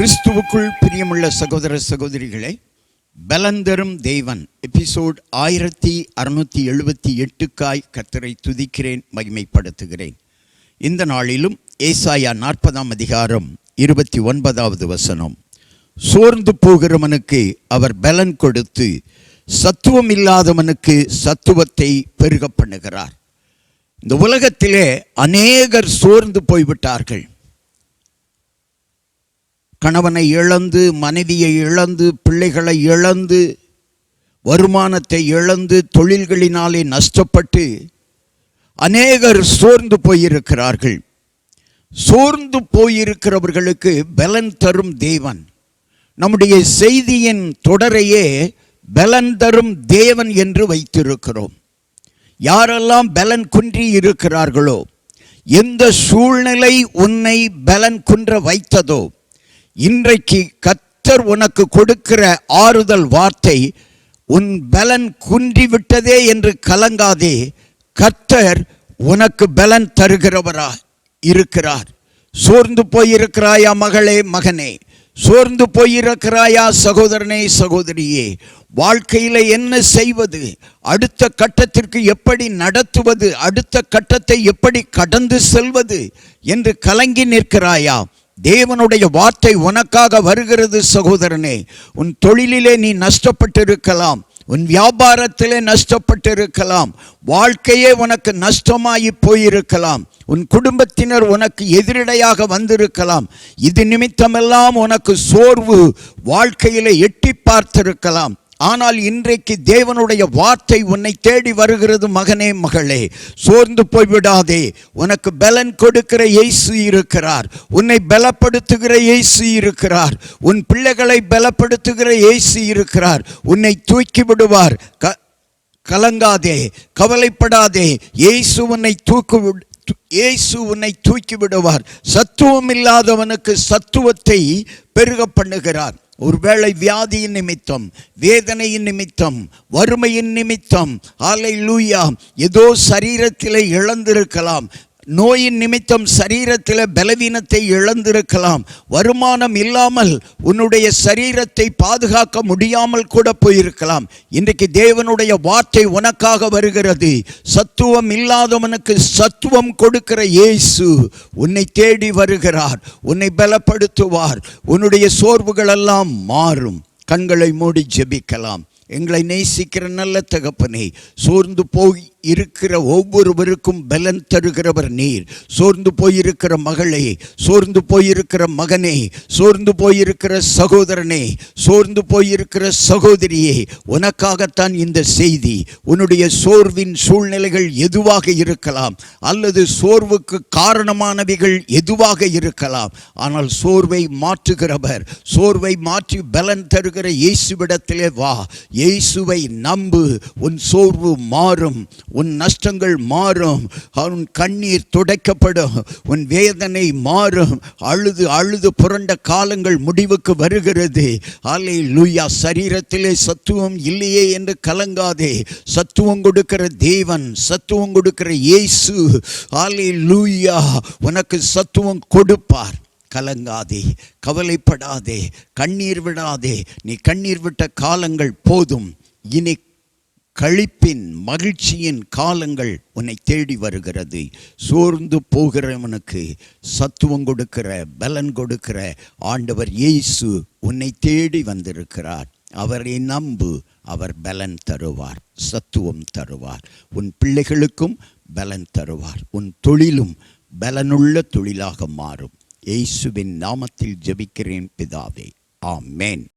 கிறிஸ்துவுக்குள் பிரியமுள்ள சகோதர சகோதரிகளை பலந்தரும் தேவன். எபிசோட் ஆயிரத்தி அறுநூற்றி எழுபத்தி எட்டுக்காய் கத்தரை துதிக்கிறேன் மகிமைப்படுத்துகிறேன். இந்த நாளிலும் ஏசாயா நாற்பதாம் அதிகாரம் இருபத்தி ஒன்பதாவது வசனம். சோர்ந்து போகிறவனுக்கு அவர் பலன் கொடுத்து சத்துவம் இல்லாதவனுக்கு சத்துவத்தை பெருக பண்ணுகிறார். இந்த உலகத்திலே அநேகர் சோர்ந்து போய்விட்டார்கள். கணவனை இழந்து மனைவியை இழந்து பிள்ளைகளை இழந்து வருமானத்தை இழந்து தொழில்களினாலே நஷ்டப்பட்டு அநேகர் சோர்ந்து போயிருக்கிறார்கள். சோர்ந்து போயிருக்கிறவர்களுக்கு பலன் தரும் தேவன். நம்முடைய செய்தியின் தொடரையே பலன் தரும் தேவன் என்று வைத்திருக்கிறோம். யாரெல்லாம் பலன் குன்றி இருக்கிறார்களோ எந்த சூழ்நிலை உன்னை பலன் குன்ற வைத்ததோ இன்றைக்கு கத்தர் உனக்கு கொடுக்கிற ஆறுதல் வார்த்தை உன் பலன் குன்றிவிட்டதே என்று கலங்காதே கத்தர் உனக்கு பலன் தருகிறவரா இருக்கிறார். சோர்ந்து போயிருக்கிறாயா மகளே மகனே? சோர்ந்து போயிருக்கிறாயா சகோதரனே சகோதரியே? வாழ்க்கையில் என்ன செய்வது? அடுத்த கட்டத்திற்கு எப்படி நடத்துவது? அடுத்த கட்டத்தை எப்படி கடந்து செல்வது? என்று கலங்கி நிற்கிறாயா? தேவனுடைய வார்த்தை உனக்காக வருகிறது சகோதரனே. உன் தொழிலிலே நீ நஷ்டப்பட்டிருக்கலாம். உன் வியாபாரத்திலே நஷ்டப்பட்டிருக்கலாம். வாழ்க்கையே உனக்கு நஷ்டமாகி போயிருக்கலாம். உன் குடும்பத்தினர் உனக்கு எதிரடையாக வந்திருக்கலாம். இது நிமித்தமெல்லாம் உனக்கு சோர்வு வாழ்க்கையிலே எட்டி பார்த்திருக்கலாம். ஆனால் இன்றைக்கு தேவனுடைய வார்த்தை உன்னை தேடி வருகிறது மகனே மகளே. சோர்ந்து போய்விடாதே. உனக்கு பலன் கொடுக்கிற இயேசு இருக்கிறார். உன்னை பலப்படுத்துகிற இயேசு இருக்கிறார். உன் பிள்ளைகளை பலப்படுத்துகிற இயேசு இருக்கிறார். உன்னை தூக்கி விடுவார். க கலங்காதே. கவலைப்படாதே. இயேசு உன்னை தூக்கு இயேசு உன்னை தூக்கி விடுவார். சத்துவம் இல்லாதவனுக்கு சத்துவத்தை பெருக பண்ணுகிறார். ஒருவேளை வியாதியின் நிமித்தம் வேதனையின் நிமித்தம் வறுமையின் நிமித்தம் ஆலை லூயா ஏதோ சரீரத்திலே இழந்திருக்கலாம். நோயின் நிமித்தம் சரீரத்தில் பலவீனத்தை இழந்திருக்கலாம். வருமானம் இல்லாமல் உன்னுடைய சரீரத்தை பாதுகாக்க முடியாமல் கூட போயிருக்கலாம். இன்றைக்கு தேவனுடைய வார்த்தை உனக்காக வருகிறது. சத்துவம் இல்லாதவனுக்கு சத்துவம் கொடுக்கிற இயேசு உன்னை தேடி வருகிறார். உன்னை பலப்படுத்துவார். உன்னுடைய சோர்வுகள் எல்லாம் மாறும். கண்களை மூடி ஜெபிக்கலாம். எங்களை நேசிக்கிற நல்ல தகப்பனை சோர்ந்து போய் இருக்கிற ஒவ்வொருவருக்கும் பலன் தருகிறவர் நீர். சோர்ந்து போயிருக்கிற மகளே சோர்ந்து போயிருக்கிற மகனே சோர்ந்து போயிருக்கிற சகோதரனே சோர்ந்து போயிருக்கிற சகோதரியே உனக்காகத்தான் இந்த செய்தி. உன்னுடைய சோர்வின் சூழ்நிலைகள் எதுவாக இருக்கலாம் அல்லது சோர்வுக்கு காரணமானவைகள் எதுவாக இருக்கலாம். ஆனால் சோர்வை மாற்றுகிறவர் சோர்வை மாற்றி பலன் தருகிற இயேசுவிடத்திலே வா. இயேசுவை நம்பு உன் சோர்வு மாறும் உன் நஷ்டங்கள் மாறும். உன் கண்ணீர் துடைக்கப்படும். உன் வேதனை மாறும். அழுது அழுது புரண்ட காலங்கள் முடிவுக்கு வருகிறது. ஆலை லூயா சரீரத்திலே சத்துவம் இல்லையே என்று கலங்காதே. சத்துவம் கொடுக்கிற தேவன் சத்துவம் கொடுக்கிற இயேசு. ஆலை லூயா உனக்கு சத்துவம் கொடுப்பார். கலங்காதே கவலைப்படாதே கண்ணீர் விடாதே. நீ கண்ணீர் விட்ட காலங்கள் போதும். இனி கழிப்பின் மகிழ்ச்சியின் காலங்கள் உன்னை தேடி வருகிறது. சோர்ந்து போகிறவனுக்கு சத்துவம் கொடுக்கிற பலன் கொடுக்கிற ஆண்டவர் இயேசு உன்னை தேடி வந்திருக்கிறார். அவரை நம்பு அவர் பலன் தருவார் சத்துவம் தருவார். உன் பிள்ளைகளுக்கும் பலன் தருவார். உன் தொழிலும் பலனுள்ள தொழிலாக மாறும். இயேசுவின் நாமத்தில் ஜெபிக்கிறேன் பிதாவே. ஆமேன்.